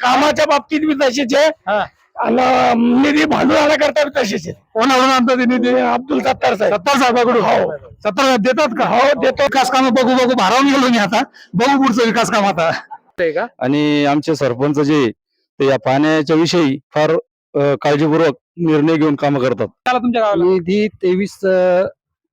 कामाच्या बाबतीत बी तसेच आहे. हा. आणि निधी भांडवलाकरता बी तसेच आहे. कोणाकडून आणतो ते निधी? ते अब्दुल सत्तार साहेब. सत्तार साहेबाकडून? हो. सत्तार देतात का? हो देतो. विकास काम बघू बघू भारावून गेलो मी आता. बघू पुढचं विकास काम आता. का? आणि आमचे सरपंच जे ते या पाण्याच्या विषयी फार अ, काळजीपूर्वक निर्णय घेऊन काम करतात. त्याला तुमच्या गावाला? निधी तेवीस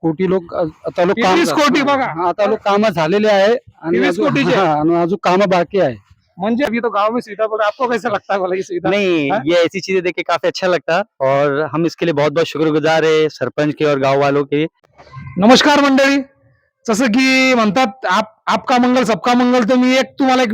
कोटी लोक आता लोक काम 23 कोटी बघा. आता लोक काम झालेले आहे. आणि 23 अजून- कोटीचे? हा, आणि अजून काम बाकी आहे. म्हणजे अभी तो गांव में सुविधा बोला आपको कैसा लगता है बोला ये सुविधा? नहीं हाँ? ये ऐसी चीजें देख के काफी अच्छा लगता और हम इसके लिए बहुत बहुत शुक्रगुजार है सरपंच के और गांव वालों के। नमस्कार मंडळी। जसं की म्हणतात आप आपका मंगल सबका मंगल तर मी एक तुम्हाला एक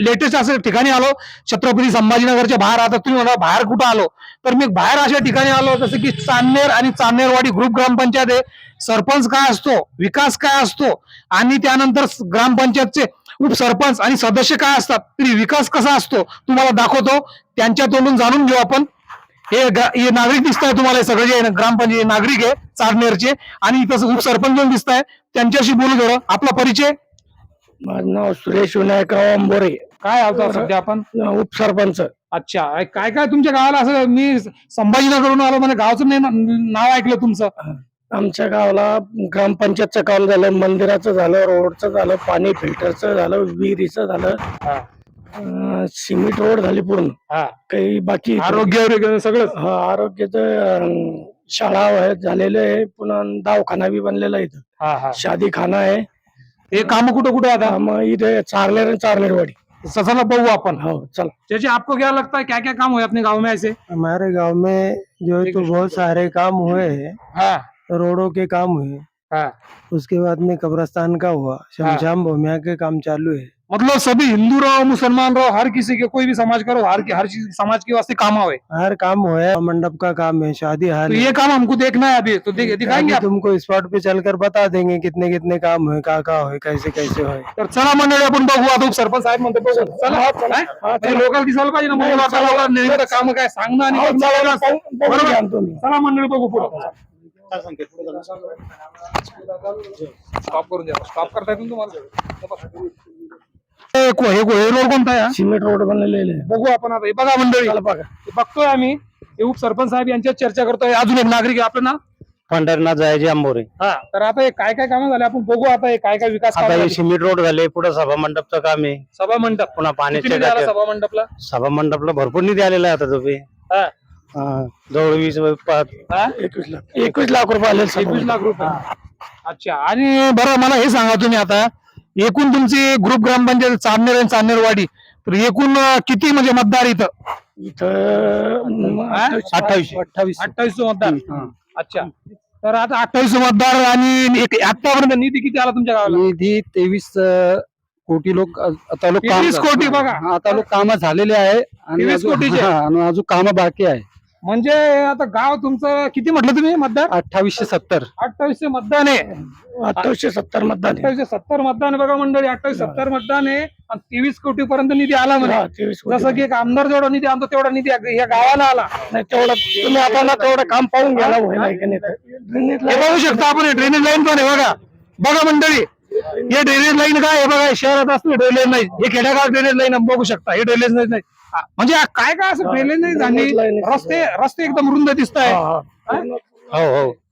लेटेस्ट असं ठिकाणी आलो छत्रपती संभाजीनगरच्या बाहेर. आता तुम्ही म्हणा बाहेर कुठं आलो? तर मी बाहेर अशा ठिकाणी आलो जसं की चांदनेर आणि चांदनेरवाडी ग्रुप ग्रामपंचायत आहे. सरपंच काय असतो? विकास काय असतो? आणि त्यानंतर ग्रामपंचायतचे उपसरपंच आणि सदस्य काय असतात? तरी विकास कसा असतो? तुम्हाला दाखवतो. त्यांच्या तोंडून जाणून घेऊ आपण. हे हे नागरिक दिसत आहे तुम्हाला सगळे जे ग्रामपंचायत नागरिक आहे चारनेरचे. आणि इथं उपसरपंच दिसत आहे त्यांच्याशी बोलू थोडं आपला परिचय? माझं नाव सुरेश विनायकराव अंबोरे. काय आता सध्या आपण? उपसरपंच. अच्छा. काय काय तुमच्या गावाला असं मी संभाजीनगरहून आलो म्हणजे गावचं नाव ऐकलं तुमचं. आमच्या गावाला ग्रामपंचायतचं काम झालं मंदिराचं झालं रोडचं झालं पाणी फिल्टरचं झालं विहिरीचं झालं. हा. अं, सिमेंट रोड झाली पूर्ण. हा. काही बाकी आरोग्य वगैरे सगळंच? हा, आरोग्याचं अं, शाळा झालेलं आहे. पुन्हा दवाखाना बी बनलेला आहे इथं. हा हा. शादी खाना आहे. हे काम कुठं कुठं आता? मग इथे चारनेर आणि चारनेरवाडी. चला बघू आपण. हो चला. जैसे आपको क्या लगता है क्या क्या काम हुए अपने गांव में ऐसे? हमारे गांव में जो है तो बहुत सारे काम हुए हैं। हाँ. रोडों के काम हुए। हाँ। उसके बाद में कब्रस्तान का हुआ शमशान भूमिया के काम चालू है। मतलब सभी हिंदू रहो मुसलमान रहो हर किसी के कोई भी समाज का रहो हर हर चीज़ समाज के वास्ते काम हुए हर काम हुआ है मंडप का काम है शादी हर तो ये काम हमको देखना है अभी तो दिख- दिखाएँगे आप? तुमको स्पॉट पे चलकर बता देंगे कितने कितने काम हुए का का हुए कैसे कैसे हुए। तर चला मंडळी आपण बघू आता सरपंच साहेब म्हणतो बघू चला। काय? लोकल दिसायला पाहिजे ना बघू लोकांना काम काय सांगणं आणि चला. पाहून- पाहून बघू पुढं स्टॉप करून द्या. स्टॉप करता येईल ना तुम्हाला? हे को- हे को- हे रोड कोणता आहे? हा? सिमेंट रोड बनलेले आहे. बघू आपण आता. हे बघा मंडळी. बघा. हे बघतोय आम्ही. हे उपसरपंच साहेब यांच्यात चर्चा करतोय. अजून एक नागरिक आहे आपलं नाव? पंढरनाथ जायचे आंबोरे. हा तर आता हे काय काय कामं झाले? आपण बघू आता हे काय काय विकास आता कामं हे झाली. सिमेंट रोड झाले. पुढे सभा मंडपचं काम आहे. सभा मंडप. पुन्हा किती निधी आला टाक्या सभा मंडपला? सभा मंडपला भरपूर निधी आलेला आहे आता तुम्ही हा. जवळ वीस पाच? एकवीस लाख. एकवीस लाख रुपये आले एकवीस लाख रुपये. अच्छा. आणि बरं मला हे सांगा तुम्ही आता. एकूण तुमची ग्रुप ग्रामपंचायत चांदनेर आणि चांदनेरवाडी तर एकूण किती म्हणजे मतदार इथं? इथं? अठ्ठावीस. अठ्ठावीस. मतदार. अच्छा. तर आता अठ्ठावीस मतदार आणि एक आतापर्यंत निधी किती आला तुमच्या गावाला? निधी तेवीस कोटी लोक आता लोक काम 23 कोटी बघा. आता लोक काम झालेले आहे. आणि 23 अजून- कोटीचे? हा, आणि अजून काम बाकी आहे. म्हणजे आता गाव तुमचं किती म्हटलं तुम्ही मतदार अठ्ठावीसशे सत्तर. अठ्ठावीसशे मतदान. आहे अठ्ठावीसशे सत्तर मतदान. आहे. अठ्ठावीसशे सत्तर मतदान आहे बघा मंडळी अठ्ठावीस सत्तर मतदान आहे आणि तेवीस कोटी पर्यंत निधी आला म्हणजे तेवीस कोटी. जसं की एक आमदार जेवढा निधी आणतो तेवढा निधी या गावाला आला. नाही तेवढं तुम्ही आता ना तेवढं काम पाहून घ्यायला होईल का नाही तर. हे बघू शकता आपण ड्रेनेज लाईन पण आहे बघा. बघा मंडळी हे ड्रेनेज लाईन काय आहे बघा हे शहरात असते ड्रेनेज लाईन हे खेड्यागाव ड्रेनेज लाईन बघू शकता. हे ड्रेनेज लाईन नाही. हा, म्हणजे हा काय काय असं ड्रेनेज नाही झाली. रस्ते रस्ते एकदम रुंद दिसत आहे हा,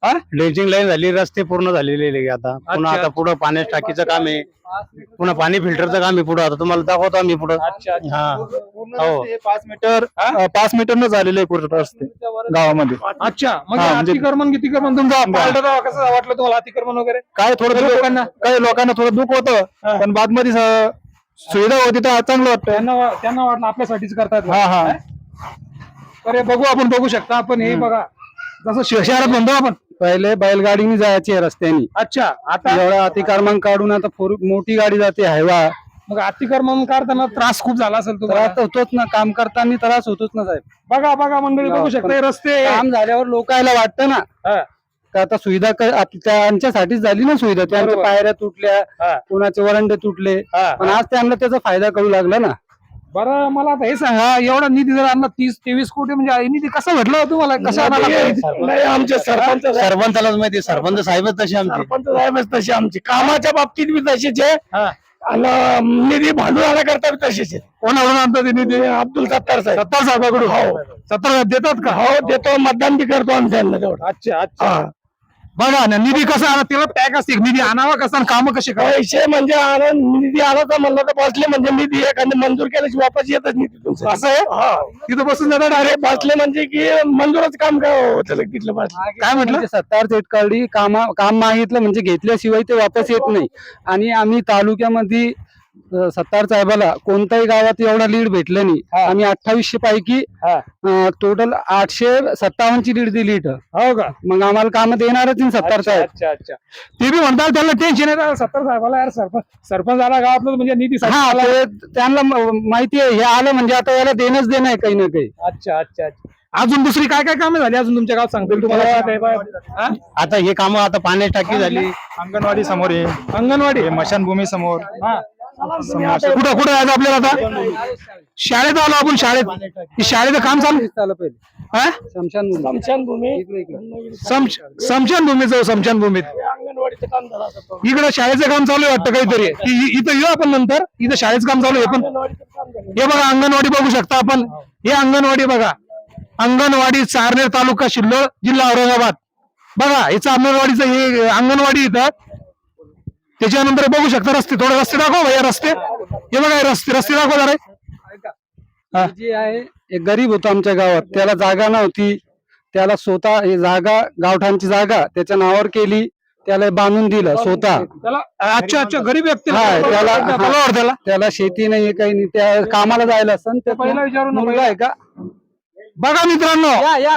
हा. ड्रेजिंग लाईन झाली रस्ते पूर्ण झालेले आहे आता. पुन्हा. आता पुढं पाण्याच्या टाकीचं काम आहे. पुन्हा पाणी फिल्टरचं काम आहे पुढं. आता तुम्हाला दाखवतो आम्ही पुढं. हा. हो. पाच मीटर पाच मीटर न झालेले पूर्ण रस्ते गावामध्ये. अच्छा. म्हणजे म्हणजे- अतिक्रमण तुमचा गाव कसं वाटलं तुम्हाला अतिक्रमण वगैरे? काय थोडं लोकांना? काही लोकांना थोडं दुःख होतं पण बादमध्ये सुविधा होती तर चांगलं वाटतं. त्यांना त्यांना वाटलं आपल्यासाठीच करतात. हा हा. हे बघू आपण बघू शकता आपण. हे बघा. जसं शहरात म्हणतो आपण. पहिले बैलगाडीने जायचे रस्त्याने. अच्छा आता? एवढा अतिक्रमण काढून आता फोर मोठी गाडी जाते हायवा. मग अतिक्रमण करताना त्रास खूप झाला असेल तुम्हाला? त्रास होतोच ना काम करताना त्रास होतोच ना साहेब. बघा बघा मंडळी बघू शकता रस्ते काम झाल्यावर लोकायला वाटतं ना. हा. का आता सुविधा आप- त्यांच्यासाठीच झाली ना सुविधा. त्यांच्या बरोबर. पायऱ्या तुटल्या हा. कुणाचे वरंडे तुटले. हा. पण आज त्यांना त्याचा फायदा कळू लागला ना. बरं मला आता हे सांगा एवढा निधी जर आणला तीस तेवीस कोटी म्हणजे हा निधी कसा भेटला हो तुम्हाला? कसा? नाही आमचे सरपंच साहेब- सरपंचालाच माहिती सरपंच साहेबच तसे आमचे. सरपंच साहेबच तसे आमचे. कामाच्या बाबतीत बी तसेच आहे. हा. आणि निधी भांडून आणा करता बी तशीच आहे. कोणाकडून आणतात ते निधी? ते अब्दुल सत्तार साहेब. सत्तार साहेबाकडून? हो. सत्तार साहेब देतात का? हो देतो मतदान बी करतो आम्ही त्यांना तेवढं. अच्छा अच्छा. हा. बघा ना निधी कसा आणा त्याला पॅक असते. निधी आणावा कसा आणि कामं कशी करा पैसे म्हणजे आणा निधी आणायचा म्हणलं तर बसले म्हणजे निधी एखादी मंजूर केल्याची वापस येतच निधी तुमचं असं आहे? हा. तिथं बसून जातात अरे डायरेक्ट बसले म्हणजे की मंजूरच काम काय होतं तिथलं बसले. काय म्हटलं? म्हणजे सत्तार सेटकडे काम काम मागितलं म्हणजे घेतल्याशिवाय ते वापस येत नाही. आणि आम्ही तालुक्यामध्ये सत्तार साहेबाला कोणत्याही गावात एवढा लीड भेटलं नाही. आम्ही अठ्ठावीसशे पैकी टोटल आठशे सत्तावन्नची लीड दिली इथं. हो का? मग आम्हाला काम देणारच नाही सत्तार साहेब. अच्छा अच्छा. ते बी म्हणतात त्याला टेन्शन येतं. सत्तर साहेबाला यार सरपंच सरपंच आला गावातलं म्हणजे निधी हा त्यांना माहिती आहे. हे आलं म्हणजे आता याला देणंच देणं आहे काही ना काही. अच्छा अच्छा अच्छा. अजून दुसरी काय काय कामे झाली? अजून तुमच्या गावात सांगतील तुम्हाला? आता हे काम आता पाण्याची टाकी झाली. अंगणवाडी समोर आहे. अंगणवाडी? मशानभूमी समोर. हा. कुठं कुठं जायचं आपल्याला आता? शाळेत आलो आपण शाळेत. हे शाळेचं काम चालू? हा? सम- समशान भूमीचं समशान भूमीत अंगणवाडीचं काम झालं असं तो. इकडं शाळेचं काम चालू आहे वाटतं काहीतरी. इ- इथं येऊ आपण नंतर. इथं शाळेचं काम चालू आहे पण हे बघा अंगणवाडी बघू शकता आपण. हे अंगणवाडी बघा. अंगणवाडी चारनेर तालुका शिल्लोळ जिल्हा औरंगाबाद. बघा हे चारनेरवाडीचं हे अंगणवाडी इथं. त्याच्यानंतर बघू शकता रस्ते थोडे रस्ते दाखव भैया रस्ते. हे बघा रस्ते रस्ते दाखव जरा. जे आहे एक गरीब होतो आमच्या गावात. त्याला जागा नव्हती. त्याला स्वतः ही जागा गावठाणची जागा त्याच्या नावावर केली. त्याला बांधून दिलं स्वतः. अच्छा अच्छा गरीब व्यक्ती. त्याला- त्याला शेती नाही काही नाही. त्या कामाला जायला असं पहिला विचारू ना, मुलगा आहे का? बघा मित्रांनो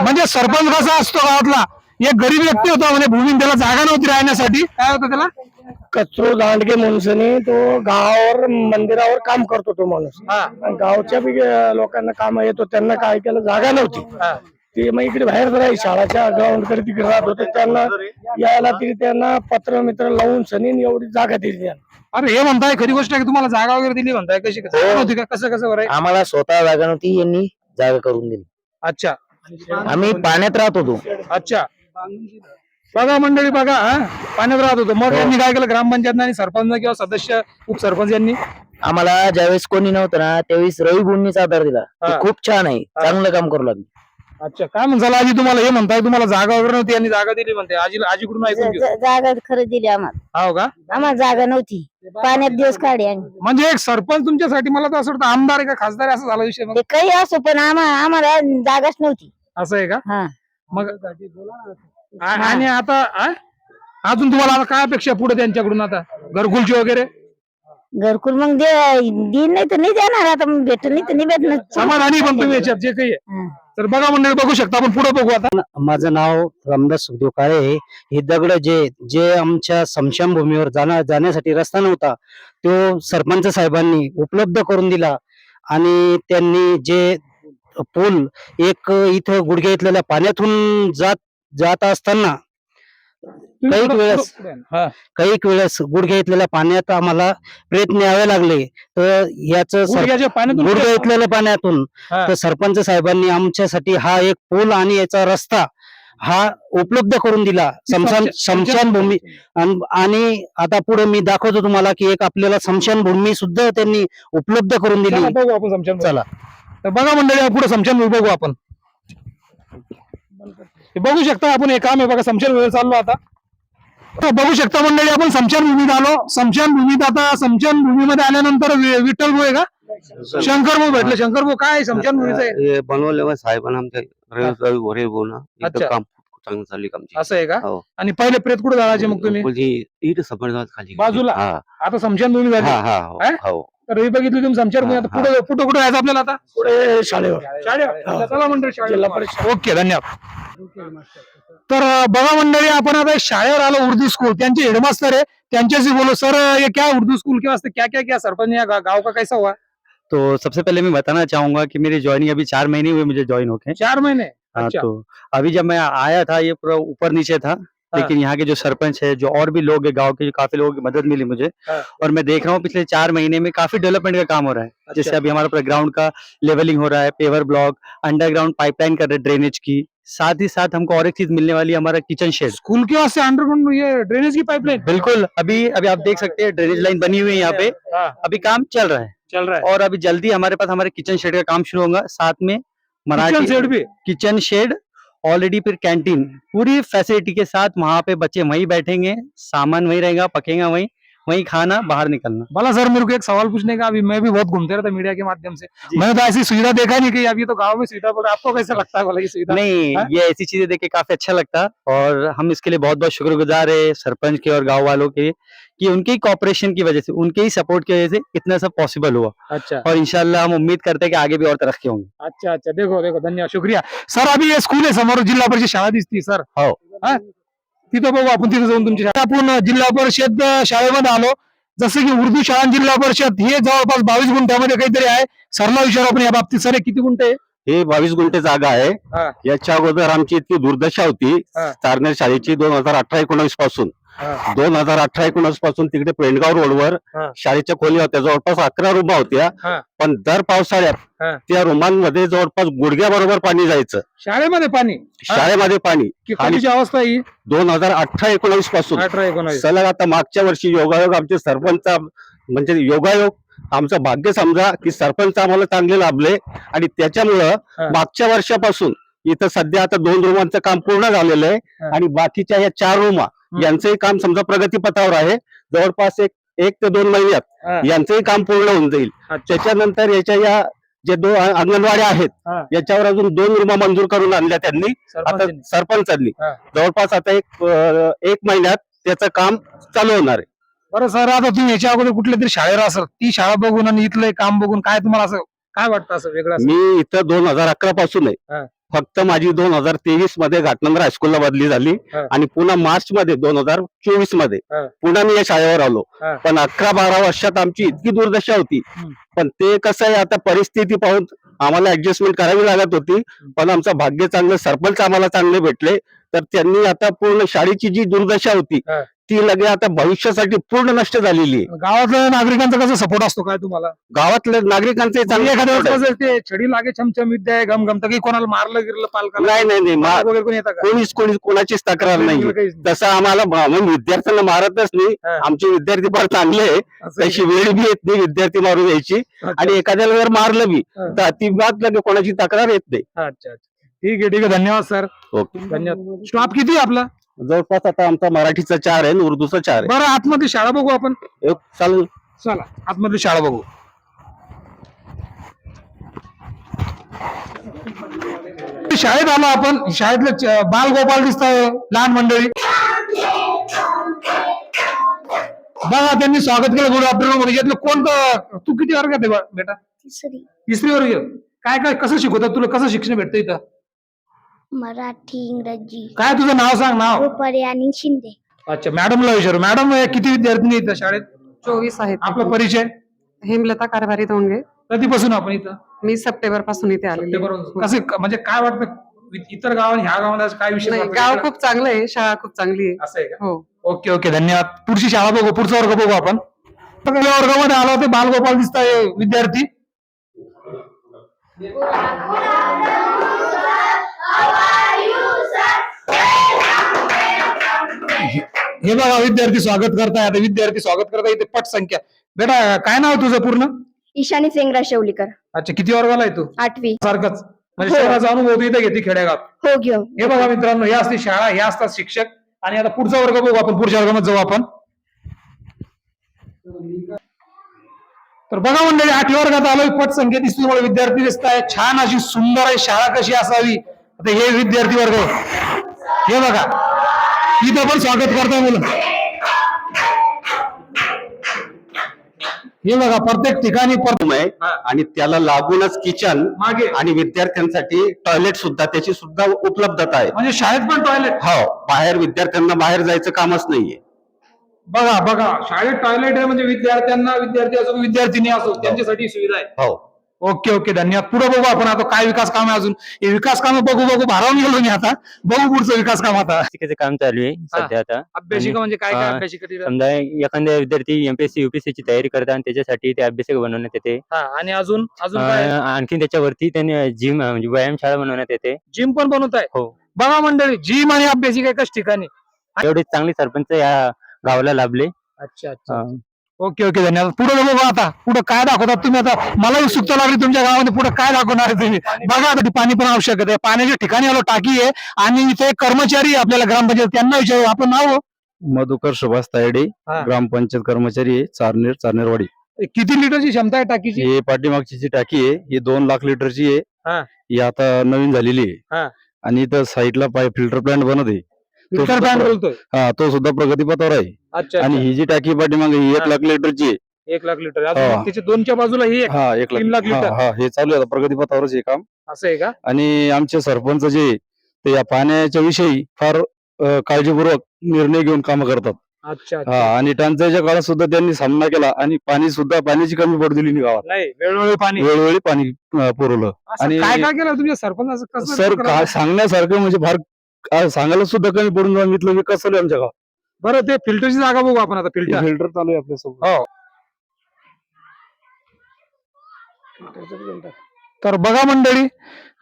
म्हणजे सरपंच कसा असतो गावातला? एक गरीब व्यक्ती होता म्हणजे भूमी त्याला जागा नव्हती राहण्यासाठी. काय होतं त्याला? कचरो दांडगे माणसाने तो गावावर मंदिरावर काम करतो तो माणूस. आणि गावच्या बी लोकांना काम येतो त्यांना काय केलं? जागा नव्हती. ते मग इकडे बाहेर राहील शाळाच्या ग्राउंडकडे तिकडे राहत होते. त्यांना यायला तरी त्यांना पत्र मित्र लावून सनीन एवढी जागा दिली त्यांना. अरे हे म्हणताय खरी गोष्ट आहे की तुम्हाला जागा वगैरे दिली म्हणताय? कशी जागा नव्हती का? कसं कसं बरं? आम्हाला स्वतः जागा नव्हती यांनी जागा करून दिली. अच्छा. आम्ही पाण्यात राहत होतो. अच्छा. बघा मंडळी बघा हा? पाण्यात राहत होतो. मग यांनी काय केलं? ग्रामपंचायत आणि सरपंच किंवा सदस्य उपसरपंच यांनी? आम्हाला ज्यावेळेस कोणी नव्हतं ना त्यावेळेस रवी गुंनीच आधार दिला. ते हा. खूप छान आहे. चांगलं काम करू लागले. अच्छा काय म्हणसाल आजी तुम्हाला हे म्हणताय तुम्हाला जागा वगैरे नव्हती यांनी जागा दिली म्हणते. आजी आजीकडून ऐकून घेऊ ज- जागा खरं दिली आम्हाला. हो का? आम्हाला जागा नव्हती. पाण्यात दिवस काढे आम्ही. म्हणजे एक सरपंच तुमच्यासाठी मला तर असं वाटतं आमदार आहे का खासदार आहे असं झाला विषय मग? ते काही असो पण आम्हाला आम्हाला जागाच नव्हती. असं आहे का? हा. मग आणि आता आ? अजून तुम्हाला आता काय अपेक्षा पुढे त्यांच्याकडून आता? घरकुलची वगैरे? घरकुल मग दे दिन नाही तर नाही देणार. आता मग नाही तर नाही भेटणार. समाधानी पण तुम्ही याच्यात जे काही आहे. हा. तर बघा मंडळी बघू शकता. आपण पुढे बघू आता. माझं नाव रामदास सुखदेव काळे आहे. हे दगड जे जे आमच्या स्मशानभूमीवर जाण्या जाण्यासाठी रस्ता नव्हता तो सरपंच साहेबांनी उपलब्ध करून दिला. आणि त्यांनी जे पूल एक इथं गुडघे इथलेल्या पाण्यातून जात जात असताना काही वेळेस हा. काही वेळेस गुडघे इथलेल्या पाण्यात आम्हाला प्रयत्न न्यावे लागले. तर याच गुडघे इथलेल्या पाण्यातून. तर सरपंच साहेबांनी आमच्यासाठी हा एक पूल आणि याचा रस्ता हा उपलब्ध करून दिला. समशान अन- आणि आता पुढे मी दाखवतो तुम्हाला की एक आपल्याला समशानभूमी सुद्धा त्यांनी उपलब्ध करून दिली. चला, बघू आपण समशान चला. तर बघा मंडळी पुढे समशान बघू आपण. हे बघू शकता आपण हे काम आहे बघा समशान भूमीवर चाललो आता. बघू शकता मंडळी आपण समशान भूमीत आलो. समशान भूमीत आता समशान भूमीमध्ये आल्यानंतर विठ्ठल भाऊ आहे का? शंकर भाऊ भेटले. शंकर भाऊ काय समशान भूमीचं आहे बनवले साहेबांना आमच्या रवी रवी भोरे भाऊ ना काम खूप चांगलं चालली कामची असं आहे का? हो. आणि पहिले प्रेत कुठे जायचे मग तुम्ही? इथं समजगावात खाली बाजूला? हा. आता समशान भूमी झाली. हा हा हो, हा? हो. तर हे बघितलं तुम्ही समशान भूमी आता हा, पुढे पुढे कुठे जायचं आपल्याला आता? पुढे शाळेवर. शाळेत चला मंडळी ओके धन्यवाद. तर अं, बघा मंडळी आपण आता शाळेवर आलो उर्दू स्कूल त्यांचे हेडमास्टर आहे. त्यांच्याशी बोलो. सर ये क्या उर्दू स्कूल के वास्ते क्या क्या क्या सरपंच या गा- गांव का कैसा हुआ? तो सबसे पहले मैं बताना चाहूंगा कि मेरी ज्वाइनिंग अभी चार महीने हुए मुझे ज्वाइन होके। चार महीने? हाँ अच्छा। तो अभी जब मैं आया था ये पूरा ऊपर नीचे था हाँ। लेकिन यहाँ के जो सरपंच है जो और भी लोग है गाँव के काफ़ी लोगों की मदद मिली मुझे हाँ। और मैं देख रहा हूँ पिछले चार महीने में काफ़ी डेवलपमेंट का काम हो रहा है जैसे अच्छा। अभी हमारा पूरा ग्राउंड का लेवलिंग हो रहा है पेवर ब्लॉक अंडरग्राउंड पाइपलाइन कर रहे ड्रेनेज की साथ ही साथ हमको और एक चीज़ मिलने वाली है हमारा किचन शेड स्कूल के वास्ते अंडरग्राउंड ये ड्रेनेज की पाइपलाइन बिल्कुल अभी अभी आप देख सकते हैं ड्रेनेज लाइन बनी हुई है यहाँ पे हाँ। अभी काम चल रहा है चल रहा है और अभी जल्दी हमारे पास हमारे किचन शेड का काम शुरू होगा साथ में मराठी शेड भी। किचन शेड ऑलरेडी फिर कैंटीन पूरी फैसिलिटी के साथ वहाँ पे बच्चे वहीं बैठेंगे सामान वहीं रहेगा पकेगा वहीं। वहीं खाना बाहर निकलना। भला सर मेरे को एक सवाल पूछने का अभी मैं भी बहुत घूमते रहता मीडिया के माध्यम से। मैंने तो ऐसी सुविधा देखा नहीं कि अभी तो गाँव में सुविधा बोला आपको कैसा लगता है बोला ये सुविधा? नहीं हाँ? ये ऐसी चीज़ें देख के काफ़ी अच्छा लगता और हम इसके लिए बहुत बहुत शुक्रगुजार है सरपंच के और गाँव वालों के कि उनके ही कॉपरेशन की वजह से उनके ही सपोर्ट की वजह से इतना सब पॉसिबल हुआ। अच्छा। और इंशाल्लाह हम उम्मीद करते हैं कि आगे भी और तरक्की होंगी। अच्छा अच्छा देखो देखो धन्यवाद शुक्रिया। सर अभी ये स्कूल है समोर जिला परिषद शाळा दिसती सर। हो. तिथं बघू आपण तिथे जाऊन तुमची आपण जिल्हा परिषद शाळेमध्ये आलो जसं की उर्दू शाळा जिल्हा परिषद हे जवळपास बावीस गुंठ्यामध्ये काहीतरी आहे सरला विचार आपण या बाबतीत सर किती गुंठे आहे? हे बावीस गुंठे जागा आहे. याच्या अगोदर आमची इतकी दुर्दशा होती. चारनेर शाळेची दोन हजार अठरा एकोणावीसपासून. दोन हजार अठरा एकोणावीसपासून तिकडे पेंडगाव रोडवर. शाळेच्या खोली होत्या जवळपास अकरा रूम होत्या. पण दर. पावसाळ्यात त्या रूमांमध्ये जवळपास गुडघ्याबरोबर पाणी जायचं शाळेमध्ये पाणी? शाळेमध्ये पाणी कधीची अवस्था ही दोन हजार अठरा एकोणावीसपासून अठरा सलग आता मागच्या वर्षी योगायोग आमचे सरपंच म्हणजे योगायोग आमचं भाग्य समजा की सरपंच आम्हाला चांगले लाभले आणि त्याच्यामुळं. मागच्या वर्षापासून इथं सध्या आता दोन रूमांचं काम पूर्ण झालेलं आहे. आणि बाकीच्या या चार रूमा यांचंही काम समजा प्रगतीपथावर आहे जवळपास एक एक ते दोन. महिन्यात यांचंही काम पूर्ण होऊन जाईल. त्याच्यानंतर याच्या या जे दोन अंगणवाड्या आहेत. याच्यावर अजून दोन रूमा मंजूर करून आणल्या त्यांनी आता सरपंचांनी. जवळपास आता एक एक महिन्यात त्याचं काम चालू होणार आहे बरं सर आता तुम्ही याच्या अगोदर कुठल्या तरी शाळेवर असाल ती शाळा बघून आणि इथलं काम बघून काय तुम्हाला असं काय वाटतं असं वेगळं? मी इथं दोन हजार अकरा पासून. आहे फक्त माझी दोन हजार तेवीसमध्ये घाटनगर हायस्कूलला बदली झाली हा. आणि पुन्हा मार्च मध्ये दोन हजार चोवीसमध्ये हा. पुन्हा मी या शाळेवर आलो हा. पण अकरा बारा वर्षात आमची इतकी दुर्दशा होती हम्म. पण ते कसं आहे आता परिस्थिती पाहून आम्हाला ऍडजस्टमेंट करावी लागत होती पण आमचं भाग्य चांगलं सरपंच आम्हाला चांगले भेटले तर त्यांनी आता पूर्ण शाळेची जी दुर्दशा होती हा. ती लगे आता भविष्यासाठी पूर्ण नष्ट झालेली आहे. गावातल्या नागरिकांचा कसा सपोर्ट असतो काय तुम्हाला? गावातल्या नागरिकांचे म्हणजे चांगले एखाद्या support आहे. वेळेस कसं ते छडी लागे छमछम विद्या आहे गम गमत की कोणाला मारलं गिरलं पालकाला? नाही नाही नाही मा- वगैरे कोणी येतं का? कोणीच कोणी कोणाचीच तक्रार नाही. काहीच नाही. तसं आम्हाला विद्यार्थ्यांना मारतच नाही. हा. आमचे विद्यार्थी फार चांगले आहे. असं आहे. तशी वेळ बी येत नाही विद्यार्थी मारून यायची? आणि एखाद्याला जर मारलं बी हा. तर अतिवाद लगे कोणाची तक्रार येत नाही. अच्छा अच्छा. ठीक आहे ठीक आहे. धन्यवाद सर. ओके. धन्यवाद. स्टॉप किती आहे आपला? जवळपास आता आमचा मराठीचा चार आहे आणि उर्दूचा चार आहे. बरं आतमध्ये शाळा बघू आपण. एक चालेल. चला आतमधली शाळा बघू. शाळेत आलो आपण. शाळेतले च- बालगोपाल दिसत लहान मंडळी. बघा त्यांनी स्वागत केलं गुड आफ्टरनून मध्ये यातलं कोणतं? तू किती वर्गात आहे बा- बेटा? तिसरी. तिसरी वर्ग काय काय कसं शिकवतात तुला? कसं शिक्षण भेटतं इथं? मराठी इंग्रजी. काय तुझं नाव सांग नाव. रुपारी आणि शिंदे. अच्छा मॅडमला विचारू. मॅडम किती विद्यार्थी इथं शाळेत? चोवीस आहेत. आपला परिचय? हेमलता कारभारी धोंडगे. कधीपासून आपण इथं? मी सप्टेंबरपासून इथे आलेली आहे. सप्टेंबर कसं म्हणजे काय वाटतं इतर गावात ह्या गावाला काय विषय नाही वाटतं? गाव खूप चांगलं आहे शाळा खूप चांगली आहे. असं आहे का? हो. ओके ओके धन्यवाद. पुढची शाळा बघू पुढचा वर्ग बघू आपण. पहिल्या वर्गामध्ये आलो ते बालगोपाल दिसत आहे विद्यार्थी हे बघा विद्यार्थी स्वागत करताय. आता विद्यार्थी स्वागत करताय इथे पट संख्या. बेटा काय नाव तुझं पूर्ण? ईशानी सेंगरा शेवलीकर. अच्छा किती वर्गाला आहे तू? आठवी. सारखंच. म्हणजे हो. शहराचा अनुभव तू इथे घेते खेडेगावात. हो घेऊ. हे बघा मित्रांनो हे असते शाळा हे असतात शिक्षक. आणि आता पुढचा वर्ग बघू आपण पुढच्या वर्गामध्ये जाऊ आपण. तर बघा मंडळी आठव्या वर्गात आलोय पट संख्या दिसतो तुम्हाला विद्यार्थी दिसत आहे छान अशी सुंदर आहे शाळा कशी असावी? आता हे विद्यार्थी वर्ग हे बघा. इथं पण स्वागत करताय मुलं. हे बघा प्रत्येक ठिकाणी रूम आहे आणि त्याला लागूनच किचन मागे. आणि विद्यार्थ्यांसाठी टॉयलेट सुद्धा त्याची सुद्धा उपलब्धता आहे. म्हणजे शाळेत पण टॉयलेट? हो बाहेर विद्यार्थ्यांना बाहेर जायचं कामच नाहीये. बघा बघा. शाळेत टॉयलेट आहे म्हणजे विद्यार्थ्यांना विद्यार्थी असो विद्यार्थिनी असो त्यांच्यासाठी सुविधा आहे. हो. ओके ओके धन्यवाद पुढे बघू आपण आता काय विकास काम आहे अजून. हे विकास काम बघू बघू भारावून गेलो मी आता. बघू पुढचं विकास काम आता. अभ्यासिकेचं काम चालू आहे. सध्या आता. अभ्यासिका म्हणजे काय काय हा. अभ्यासिका तिथं? समजा एखाद्या विद्यार्थी एमपीएससी युपीएससी ची तयारी करतात आणि त्याच्यासाठी ते अभ्यासिका बनवण्यात येते. हा, आणि अजून अजून काय? अं, आणखीन त्याच्यावरती त्यांनी जिम म्हणजे व्यायामशाळा बनवण्यात येते. जिम पण बनवत आहे? हो. बघा मंडळी जिम आणि अभ्यासिका एकाच ठिकाणी. एवढे चांगले सरपंच या गावाला लाभले. अच्छा अच्छा. अं, ओके ओके धन्यवाद. पुढे बघू आता. पुढे काय दाखवतात तुम्ही आता? मला उत्सुकता लागली तुमच्या गावामध्ये. पुढे काय दाखवणार आहे तुम्ही? बघा आता पाणी पण आवश्यक आहे. पाण्याच्या ठिकाणी आलो टाकी आहे. आणि इथे एक कर्मचारी आपल्याला ग्रामपंचायत. त्यांना विचारू आपलं नाव? मधुकर सुभाष तायडे. ग्रामपंचायत कर्मचारी आहे चारनेर चारनेरवाडी. किती लिटरची क्षमता आहे टाकीची? ही पाठीमागची जी टाकी आहे ही दोन लाख लिटरची. आहे. ही. आता नवीन झालेली. आहे. आणि इथं साईडला पाय फिल्टर प्लांट बनत आहे. फॅन बोलतोय हा तो सुद्धा प्रगतीपथावर आहे. अच्छा आणि ही जी टाकी पाठीमागे ही एक. लाख लिटरची आहे. एक लाख लिटर. हा. त्याच्या दोनच्या बाजूला ही एक. हा एक तीन लाख लाख लिटर. हा हा, हे चालू आहे आता प्रगतीपथावरच हे काम. असं आहे का? आणि आमचे सरपंच जे आहे, ते या पाण्याच्या विषयी फार अ, काळजीपूर्वक निर्णय घेऊन काम करतात. अच्छा हा आणि टंचाईच्या काळात सुद्धा त्यांनी सामना केला आणि पाणी सुद्धा पाण्याची कमी पडू दिली नाही गावात. नाही वेळोवेळी पाणी. वेळोवेळी पाणी अ, पुरवलं. असं आणि- काय काय केलं तुमच्या सरपंच कसं सर सांगण्यासारखं म्हणजे फार सांगायला सुद्धा कमी पडून जाऊन इथलं विकास चालू आहे आमच्या गावात? बरं ते फिल्टरची जागा बघू आपण आता फिल्टर फिल्टर चालू आहे आपल्यासोबत. हो. तर बघा मंडळी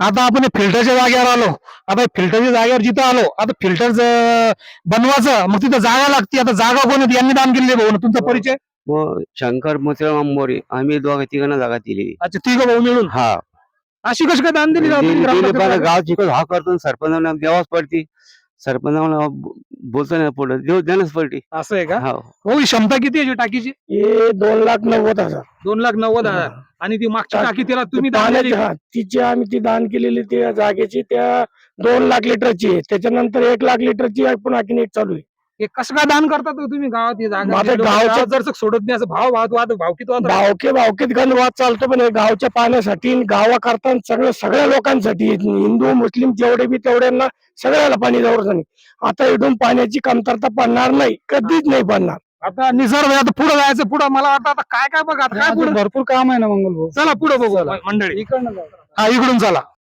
आता आपण फिल्टरच्या जागेवर आलो. आता फिल्टरच्या जागेवर जिथं आलो आता फिल्टर बनवायचं मग तिथं जागा लागते. आता जागा कोण होती यांनी दान केलेली आहे भाऊ. तुमचा परिचय? व शंकर मोतीराम आंबोरे आम्ही दोघा तिघांना जागा दिली अच्छा तिघ भाऊ मिळून? हा. अशी कशी काय दान दिली पण ग्रामपंचायत गाव हा करतो सरपंचाला द्यावाच पडती. सरपंचाला बोलतो नाही पडत देव द्यानच पडती. असं आहे का? हा हो ही क्षमता किती आहे टाकीची? हे दोन लाख नव्वद हजार. दोन लाख नव्वद हजार. आणि ती मागची टाकी- त्याला तुम्ही दान दिली. पाण्याची हा तिची आम्ही ती दान केलेली त्या जागेची त्या दोन लाख लिटरची आहे. त्याच्यानंतर एक लाख लिटरची आणखीन एक चालू आहे. हे कसं काय दान करतात तुम्ही गावात? ही जागा माझं जे लोकं गावचं- जर सोडत नाही असं भाव भाव वाद भाव किती वाद राहतो? भावके भावकेत गणवाद चालतो पण हे गावच्या पाण्यासाठी गावाकरता सगळं सगळ्या लोकांसाठी हिंदू मुस्लिम जेवढे बी तेवढ्यांना सगळ्याला पाणी जवळ नाही आता इथून पाण्याची कमतरता पडणार नाही कधीच नाही पडणार. आता निसर्ग आता पुढे जायचं पुढे मला वाटतं आता काय काय बघा आता काय पुढे भरपूर काम आहे ना मंगल भाऊ चला पुढे बघू मंडळी. हा इकडून चला.